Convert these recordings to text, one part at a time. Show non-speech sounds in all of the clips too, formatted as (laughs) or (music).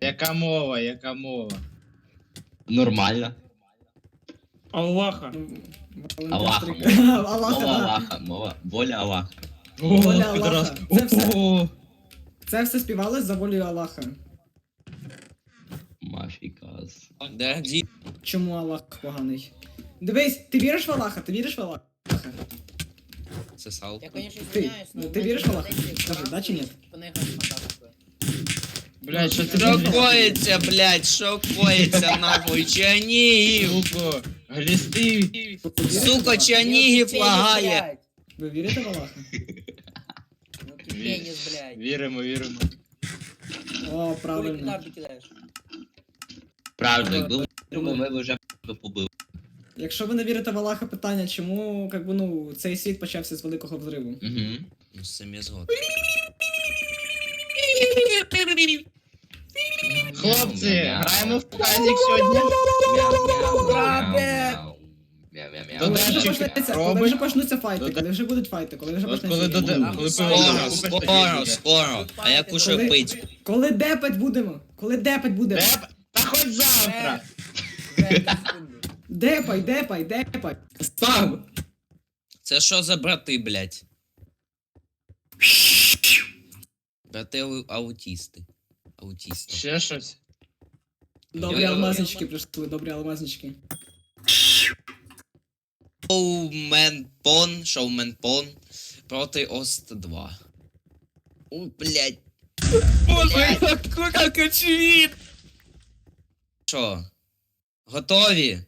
Яка мова, яка мова? Нормально. Аллаха. Аллаха. (laughs) Аллаха, Мова да. Аллаха, мова, воля Аллаха. Воля Аллаха. Це все. О, Це все співалось за волею Аллаха. Мафікас. Чому Аллах поганий? Дивись, ти віриш в Аллаха? Ти віриш в Аллаха? Це сал. Я, конечно, Ти, извиняюсь, но... ну, ти віриш в Аллаха? Скажи, да чи ні? Блядь, що ти за- коїться, блядь, що коїться нахуй? Чернігів! Сука, глісти. Сука? Чернігів лагає! Ви вірите в Аллаха? Ну ты пенис, блядь. Віримо, віримо. О, Хули правильно. кидаєш? Правильно, якби ви ми б вже побили. Якщо ви не вірите в Аллаха, питання, чому как би, ну, цей світ почався з великого взриву? Угу. Ну, з цим я згоден. Хлопці, граємо в тазик сьогодні. Коли вже почнеться, коли вже почнуться файти, коли вже будуть файти, коли вже От почнеться. коли війна. коли Скоро, Скоро. А я кушаю пить. Коли депать будемо? Коли депать будемо? Де? Та хоч завтра. Депай, депай, депай. Став! Це що за брати, блядь? Брати ау- аутісти. Аутісти. Ще щось. Добрі Я- алмазнички прийшли, добрі алмазнички. Шоумен Пон, Шоумен Пон проти Ост 2. О, блядь. Боже, як очевидно. Що? Готові?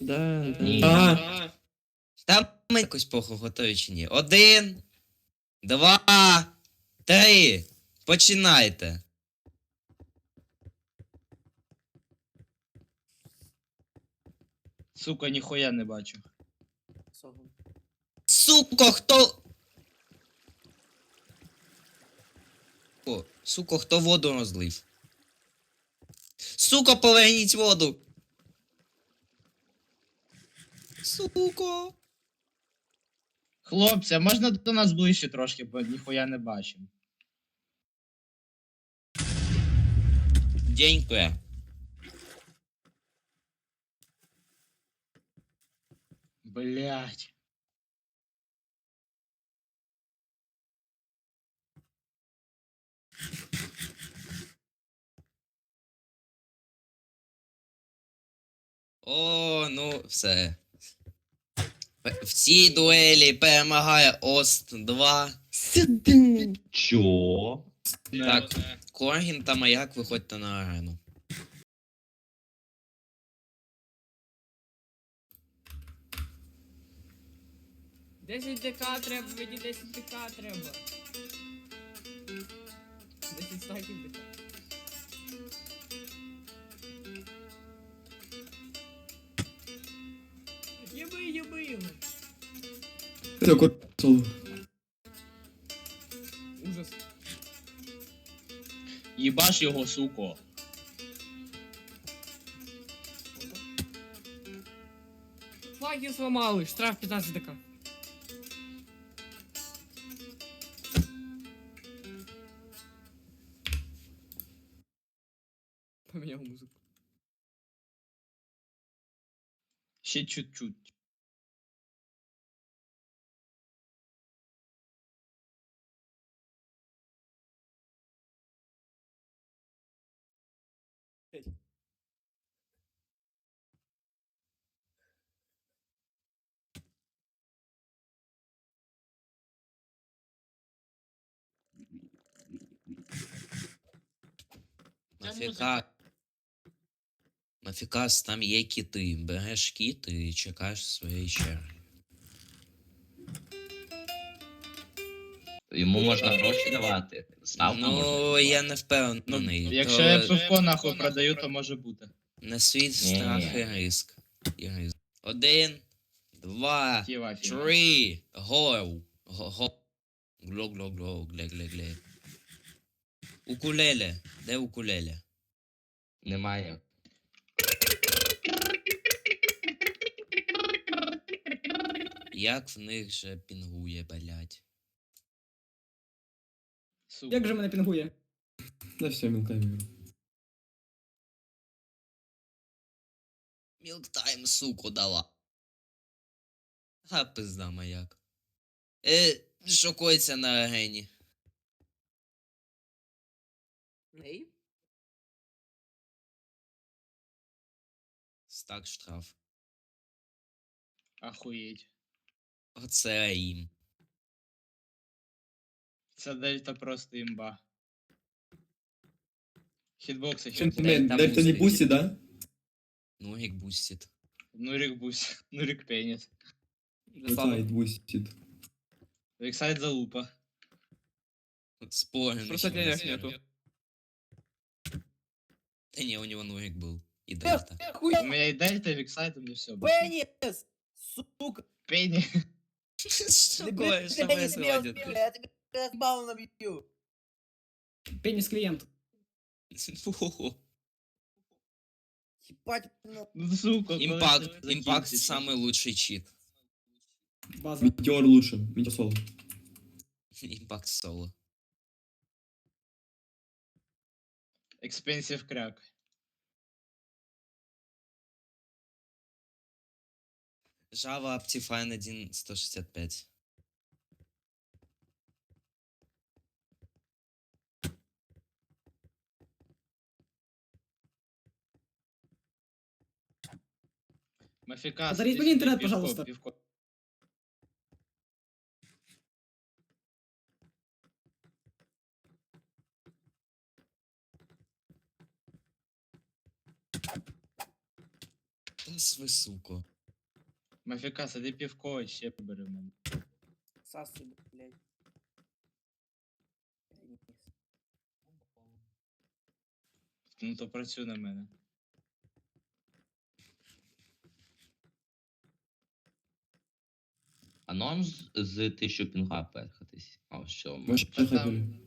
Да, Ні. Там ми якось похуй готові чи ні. Один, два, три. Починайте. Сука, ніхуя не бачу. Суко, хто. О, суко, хто воду розлив? Суко, поверніть воду. Суко. Хлопці, а можна до нас ближче трошки, бо ніхуя не бачимо. Дякую. Блять. О, ну, все. В цій дуелі перемагає Ост 2. Чо? Так, Коргін та Маяк виходьте на арену. Десять ДК треба, мені 10 ДК треба. 10 стаків ДК. Єби, єби його. Ужас. Їбаш його, суко. Флаги сломали, штраф 15 ДК. Поменял музыку. Ще чуть-чуть. Нафіка. Нафікас, там є кіти. Береш кіт і чекаєш своєї черги. Йому можна гроші давати. Ставку Ну, давати. я не Ну, впевнений. якщо То я пивко нахуй продаю, то може бути. Не світ, страх і риск. І ризик. Один, два, Тіва, фіга. три, го. Го, го. Гло, гло, гло, гле, гле, гле. Укулеле. Де укулеле? Немає. Як в них же пінгує, блять. Як же мене пінгує? Да все, мілкай. Мілктайм, суку, дала. Га пизда маяк. Е, шокується на гені. Ней? Стак штраф. Ахуєть. Оце їм. Це дельта просто імба. Хітбокси Чим хітбокси. Дай тебе там дельта не музики. бусті, да? Нурік бустит. Нурик бусь. (laughs) Нурик пеніс. Сайт бустит. Вексайд залупа. Спорим. Просто денег нету. Да не, у него Нурик был. И Дельта. У меня и дельта, и вексайд, у меня все. Пенис! Сука! Пенни. (laughs) Что Не такое? бери Что пенис, мел, происходит? мел, я тебе разбал набью. Пеніс клієнт. Фу. Ебать, ну, Ну, сука. коли Импакт. це Импакт закінчиться? самый лучший чит. База. Метеор лучше, метеор соло. (laughs) Импакт соло. Expensive кряк. Java Optifine 1.165. Мафіка. Подаріть сиди мені сюди, інтернет, півко, пожалуйста. півко. Та сви, суко. Мафіка, сиди півко, і ще побери в мене. сасу, блядь. Ну то працюй на мене. А норм з, з 1000 пінга перхатись. А, що? Вообще Та там-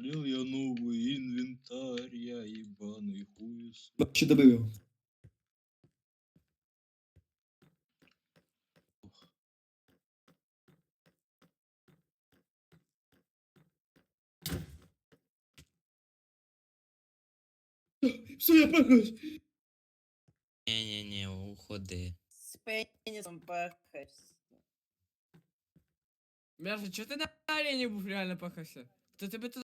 Слил я новый инвентарь, я ебаный хуес. Вообще його. Все, я пахаюсь. Не-не-не, уходи. С пенисом пахаешься. Мяша, чого ти на арені був реально пахався? Хто тебе тут...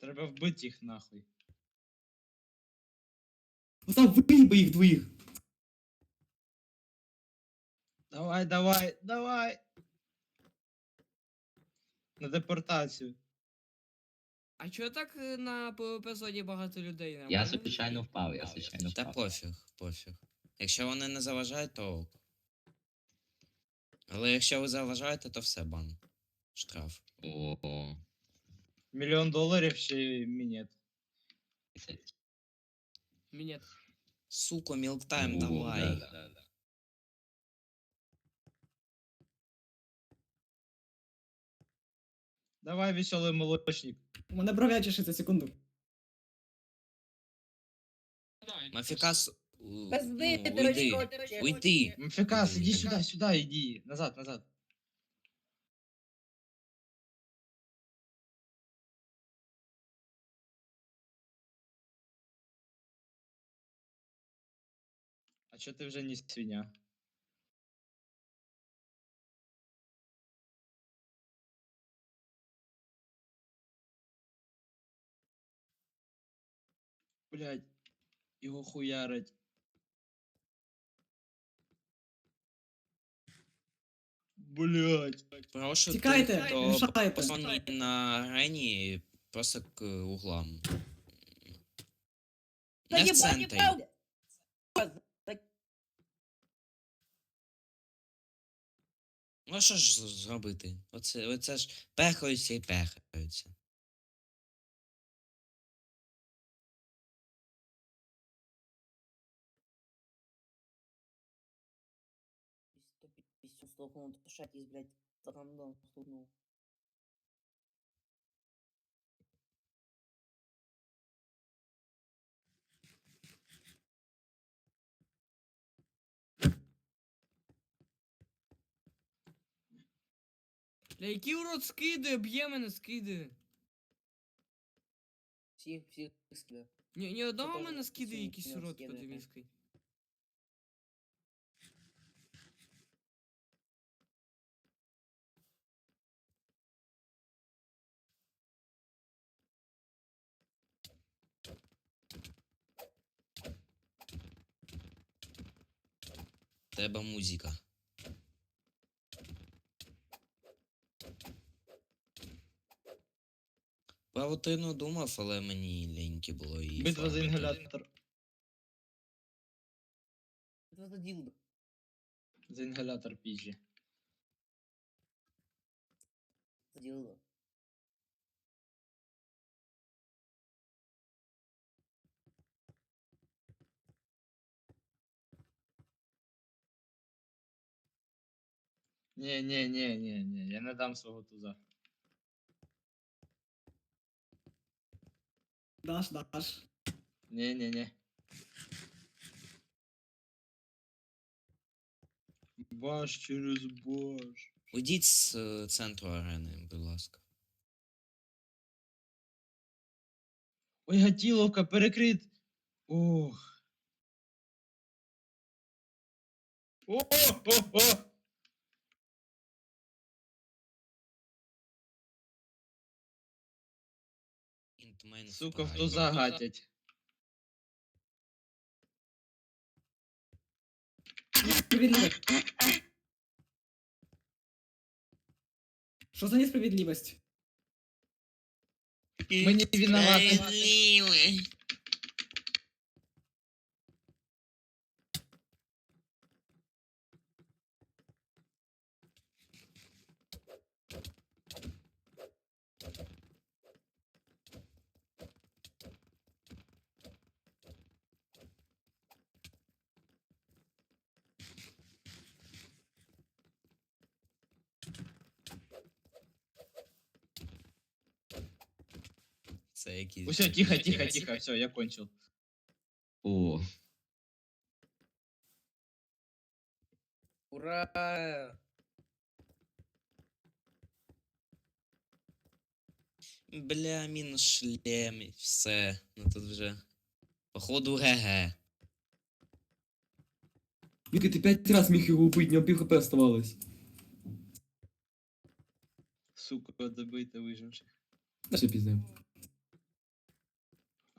Треба вбити їх нахуй. Постав виїби їх двоїх. Давай, давай, давай. На депортацію. А чого так е, на PvP зоні багато людей? Я Нормально? звичайно впав, я звичайно Та впав. пофіг, пофіг. Якщо вони не заважають, то ок. Але якщо ви заважаєте, то все бан. Штраф. О, Мільйон доларів ще й мінет. Мінет. Сука, мілктайм, О, давай. да, да, да. Давай, веселий молочник. У мене бровя чешеться, секунду. Мафікас. Пизди, ну, ты уйди. дурачок. Уйди. Мфікас, іди сюди, сюди, іди. Назад, назад. Чо ти вже не свиня? Блять, його хуярить. Блять. Прошу Тікайте, тих, хто мішаєте. посланий на арені, просто к углам. Не в центрі. Ну що ж зробити? Оце, оце ж пехаються і пехаються. Сто шатись, блядь, рандом стукнул. Бля, який урод скидає, б'є мене, скидає. Всі, всі скида. Ні, ні одного теж мене скидає якийсь урод скидає. подивіться. Треба музика. Павутину думав, але мені ліньки було і. Битва за інгалятор. Це за ділдо. За інгалятор пізжі. За ділдо. Ні, ні, ні, ні, ні, я не дам свого туза. Даш, даш. Ні, ні, ні. Баш через баш. Уйдіть з е, центру арени, будь ласка. Ой, гатіловка, перекрит. Ох. О, о, о. Інтмен Сука, в загатять. Справедливість. Що за несправедливість? Ми не виноваты. Справедливий. Це якийсь. Все, тихо, тихо, тихо, все, я кончил. О, Ура! Бля, мінус шлем і все. Ну тут вже. Походу ГГ. Віка, ти п'ять раз міг його убити, в нього пів хп оставалось. Сука, добити виживших. Та ще пізне.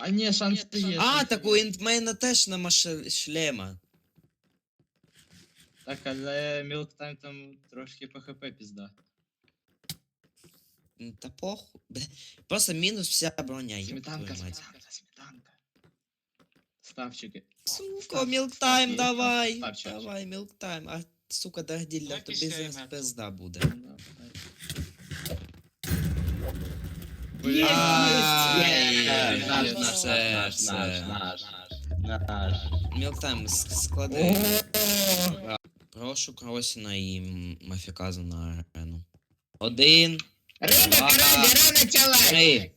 А ні, шанс є. А, шанс так є. у інтмейна теж нема ш- шлема. Так, але Мілктайм там трошки по хп пізда. М, Та похуй. Бля, Просто мінус вся броня. ёб Сметанка, твою мать. сметанка, сметанка. Ставчики. Сука, Став- мілктайм, став- давай. став чаще. Давай, мілктайм. А, сука, Дагділля, Так, тобі після зараз імето. пизда буде. Є, є. наш, наш, Все, наш, наш, все. наш, наш, наш. Мілктайм, склади. Прошу Кросіна і М- Мафіказа на арену. Один. Два, Три.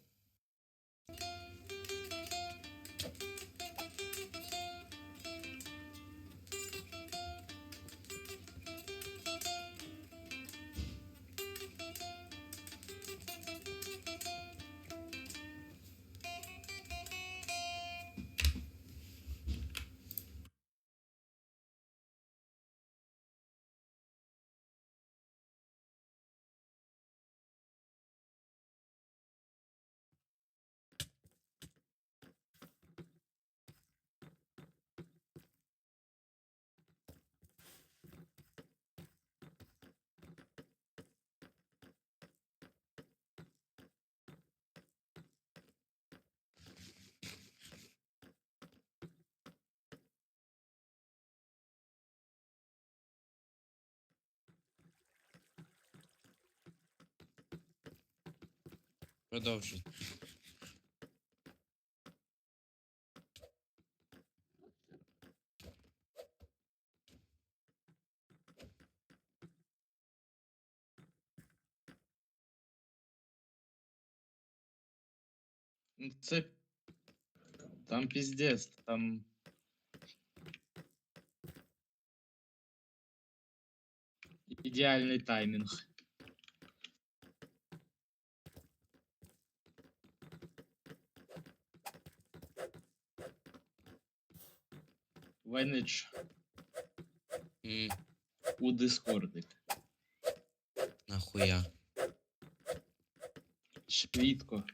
Продовжуй. Ну, Це... Там пиздец, там... Ідеальний таймінг. Венич М, у Дискордик. Нахуя. Швидко.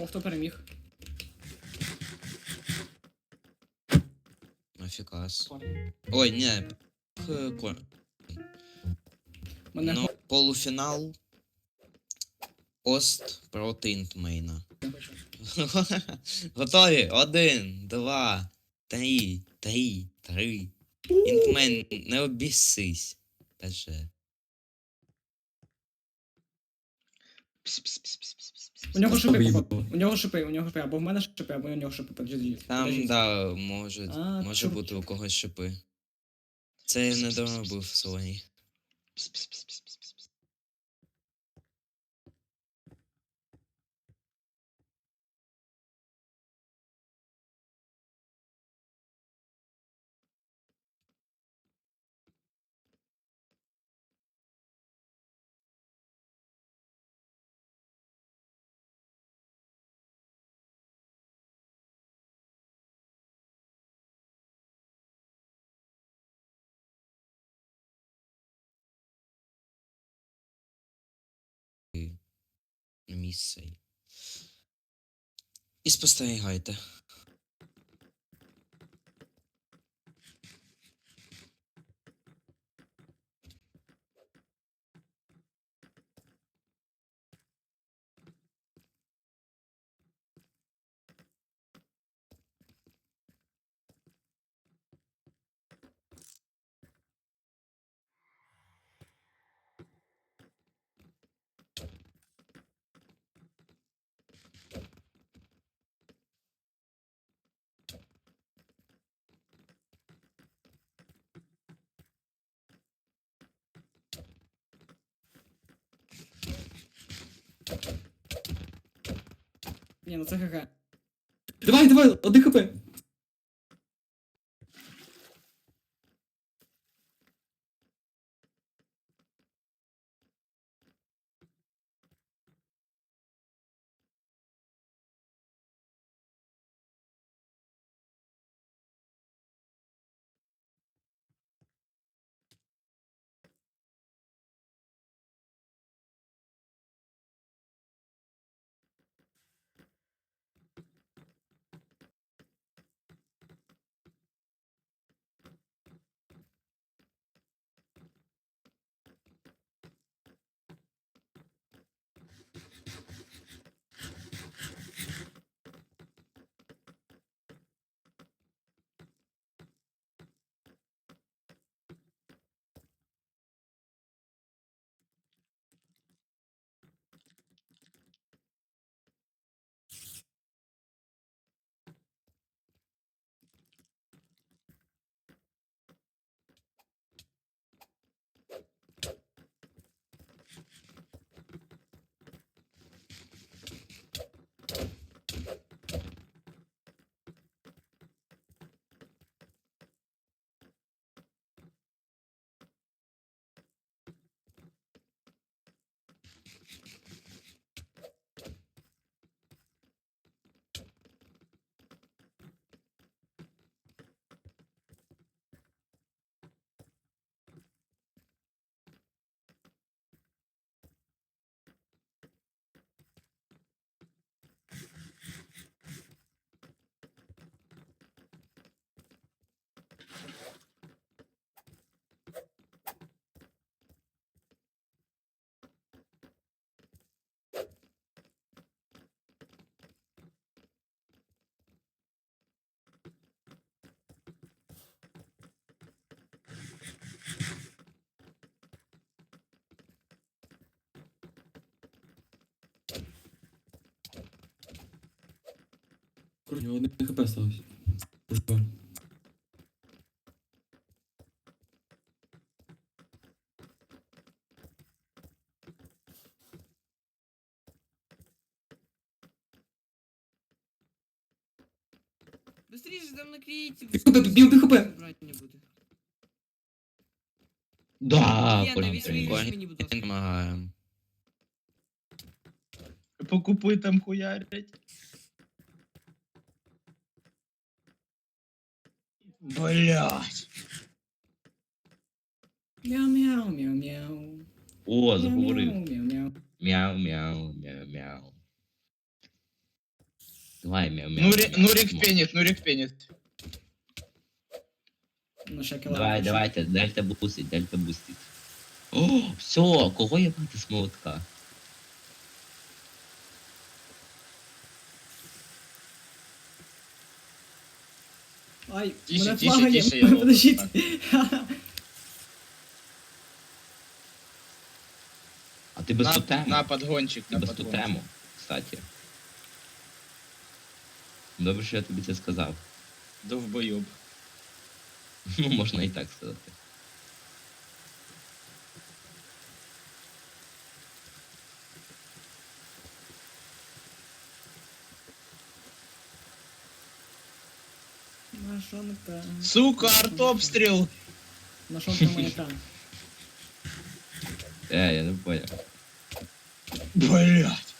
О, хто переміг? Нафікас. Ой, ні. х- ко- Мене Ну, полуфінал. Ост проти Інтмейна. Готові? Один, два, три, три, три. Інтмен, не обіссись. Пеше. У нього шипи, у нього шипи, у нього шипи, або в мене шипи, або у нього шипи. Подожди. Там, да, може, А, може чорт. бути у когось шипи. Це я не доробив свої. Місце. І спостерігайте. Ні, ну це ГГ. Давай, давай, один. Короче, одне хп сталося. Пожар. Быстріше там наклеїть. Хп, бів, бів, хп. Брати не буду. Да, Ні, Коля, не візьміть прикольно. мені, будь ласка. Допомагаємо. Покупуй там хуярять. Блять. Мяу-мяу, мяу-мяу. О, заговорив. Мяу-мяу, мяу-мяу. Мяу, мяу, мяу, мяу. Давай, мяу, мяу. Нурик, мяу. Нурик пенит, Нурик пенит. Ну, ще кіло. Давай, давайте, дельта бустить, дельта бустить. О, все, кого я бати з молотка? Ай, Тише, мене тише, тише, я ловлю. Подождіть. А ти без На, тотему? на подгончик, Ти на без подгончик. тотему, кстати. Добре, що я тобі це сказав. Довбойоб. Ну, (laughs) можна і так сказати. Машонка. Сука, артобстріл! Машонка маяка. (laughs) Е, я не понял. Блять.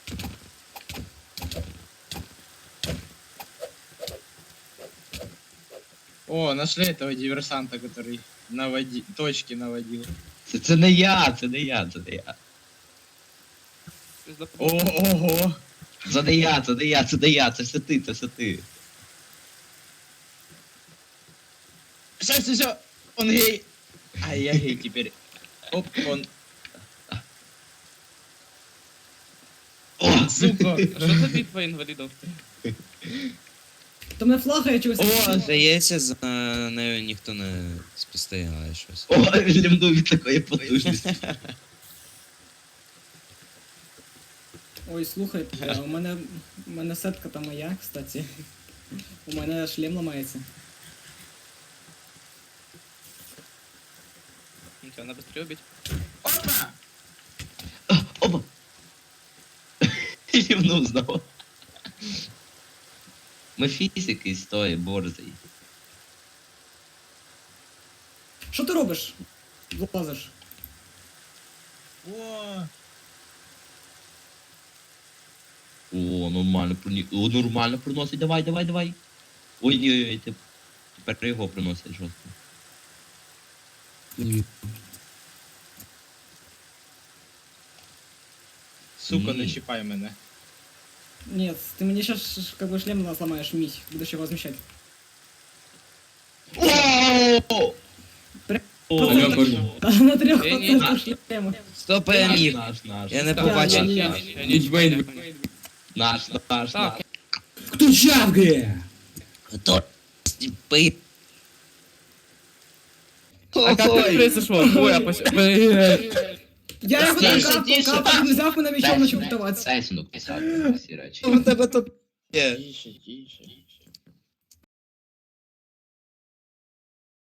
О, нашли этого диверсанта, который наводи... точки наводил. Це, це не я, це не я, це не я. О, ого! Це не я, це не я, це не я, це все ти, це все ти. Все, все, все! Он гей! А я гей теперь. Оп, он... О, Сука! Що за битва інвалідів? (laughs) То мене флагає чогось. О, Здається, за нею ніхто не спостерігає щось. О, лімну від такої потужності. Ой, слухайте, а у мене, у мене сетка там моя, кстати. У мене шлем ламається. Нічого, на быстрее бить. Опа! Опа. (laughs) Лівнув знову. Ми фізики з тої борзий. Що ти робиш? Влазиш. О! О, нормально проні... О, нормально проносить. Давай, давай, давай. Ой, ні, ой, ой, ти... Тепер його приносять жорстко. Ні. Сука, не Ні. чіпай мене. Нет, ты мне сейчас как бы шлем на- сломаешь, мить. Будешь его возмещать. О! При- О, Алло, я Коля. понял. На трех Я не процентов шлема. Стоп, я Наш, міг. наш, наш. Я не Я- побачив. я- Наш, я- Ніч Вейн. наш, наш, Так. наш. Хто чавкає? Хто? Пи... А как так произошло? Ой, а пос- Блядь. (laughs) Я його Тише, там тише, капал, не мене сюди. Дай сундук писати всі речі. У тебе тут є. Тише, тише.